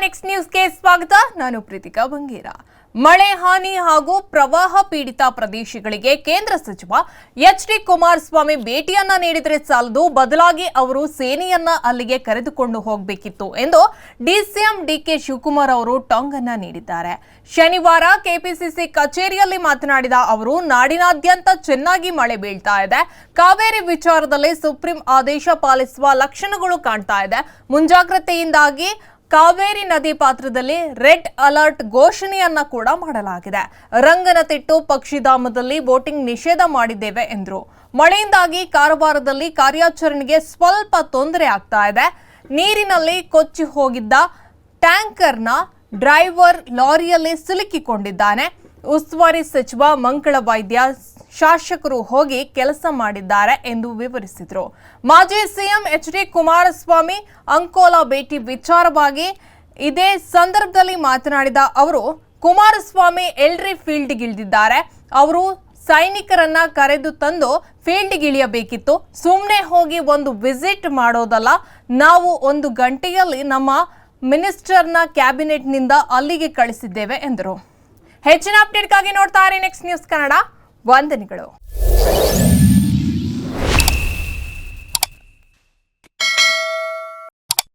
Next ನ್ಯೂಸ್ಗೆ ಸ್ವಾಗತ. ನಾನು ಪ್ರೀತಿಕಾ ಬಂಗೇರ. ಮಳೆ, ಹಾನಿ ಹಾಗೂ ಪ್ರವಾಹ ಪೀಡಿತ ಪ್ರದೇಶಗಳಿಗೆ ಕೇಂದ್ರ ಸಚಿವ ಎಚ್ ಡಿ ಕುಮಾರಸ್ವಾಮಿ ಭೇಟಿಯನ್ನ ನೀಡಿದರೆ ಸಾಲದು. ಬದಲಾಗಿ ಅವರು ಸೇನೆಯನ್ನ ಅಲ್ಲಿಗೆ ಕರೆದುಕೊಂಡು ಹೋಗಬೇಕಿತ್ತು ಎಂದು ಡಿಸಿಎಂ ಡಿಕೆ ಶಿವಕುಮಾರ್ ಅವರು ಟಾಂಗ್ ಅನ್ನ ನೀಡಿದ್ದಾರೆ. ಶನಿವಾರ ಕೆಪಿಸಿಸಿ ಕಚೇರಿಯಲ್ಲಿ ಮಾತನಾಡಿದ ಅವರು, ನಾಡಿನಾದ್ಯಂತ ಚೆನ್ನಾಗಿ ಮಳೆ ಬೀಳ್ತಾ ಇದೆ. ಕಾವೇರಿ ವಿಚಾರದಲ್ಲಿ ಸುಪ್ರೀಂ ಆದೇಶ ಪಾಲಿಸುವ ಲಕ್ಷಣಗಳು ಕಾಣ್ತಾ ಇದೆ. ಮುಂಜಾಗ್ರತೆಯಿಂದಾಗಿ ಕಾವೇರಿ ನದಿ ಪಾತ್ರದಲ್ಲಿ ರೆಡ್ ಅಲರ್ಟ್ ಘೋಷಣೆಯನ್ನ ಕೂಡ ಮಾಡಲಾಗಿದೆ. ರಂಗನತಿಟ್ಟು ಪಕ್ಷಿಧಾಮದಲ್ಲಿ ಬೋಟಿಂಗ್ ನಿಷೇಧ ಮಾಡಿದ್ದೇವೆ ಎಂದರು. ಮಳೆಯಿಂದಾಗಿ ಕಾರವಾರದಲ್ಲಿ ಕಾರ್ಯಾಚರಣೆಗೆ ಸ್ವಲ್ಪ ತೊಂದರೆ ಆಗ್ತಾ ಇದೆ. ನೀರಿನಲ್ಲಿ ಕೊಚ್ಚಿ ಹೋಗಿದ್ದ ಟ್ಯಾಂಕರ್ನ ಡ್ರೈವರ್ ಲಾರಿಯಲ್ಲಿ ಸಿಲುಕಿಕೊಂಡಿದ್ದಾನೆ. ಉಸ್ತುವಾರಿ ಸಚಿವ ಮಂಗಳ ವೈದ್ಯ ಶಾಸಕರು ಹೋಗಿ ಕೆಲಸ ಮಾಡಿದ್ದಾರೆ ಎಂದು ವಿವರಿಸಿದರು. ಮಾಜಿ CM H D Kumaraswamy Ankola ಭೇಟಿ ವಿಚಾರವಾಗಿ ಇದೇ ಸಂದರ್ಭದಲ್ಲಿ ಮಾತನಾಡಿದ ಅವರು, ಕುಮಾರಸ್ವಾಮಿ ಎಲ್ರಿ ಫೀಲ್ಡ್ಗಿಳಿದಿದ್ದಾರೆ. ಅವರು ಸೈನಿಕರನ್ನ ಕರೆದು ತಂದು ಫೀಲ್ಡ್ಗಿಳಿಯಬೇಕಿತ್ತು. ಸುಮ್ಮನೆ ಹೋಗಿ ಒಂದು ವಿಸಿಟ್ ಮಾಡೋದಲ್ಲ, ನಾವು ಒಂದು ಗಂಟೆಯಲ್ಲಿ ನಮ್ಮ ಮಿನಿಸ್ಟರ್ನ ಕ್ಯಾಬಿನೆಟ್ನಿಂದ ಅಲ್ಲಿಗೆ ಕಳಿಸಿದ್ದೇವೆ ಎಂದರು. ಹೆಚ್ಚಿನ ಅಪ್ಡೇಟ್ಗಾಗಿ ನೋಡ್ತಾ ಇರಿ ನೆಕ್ಸ್ಟ್ ನ್ಯೂಸ್ ಕನ್ನಡ. ವಂದನೆಗಳು.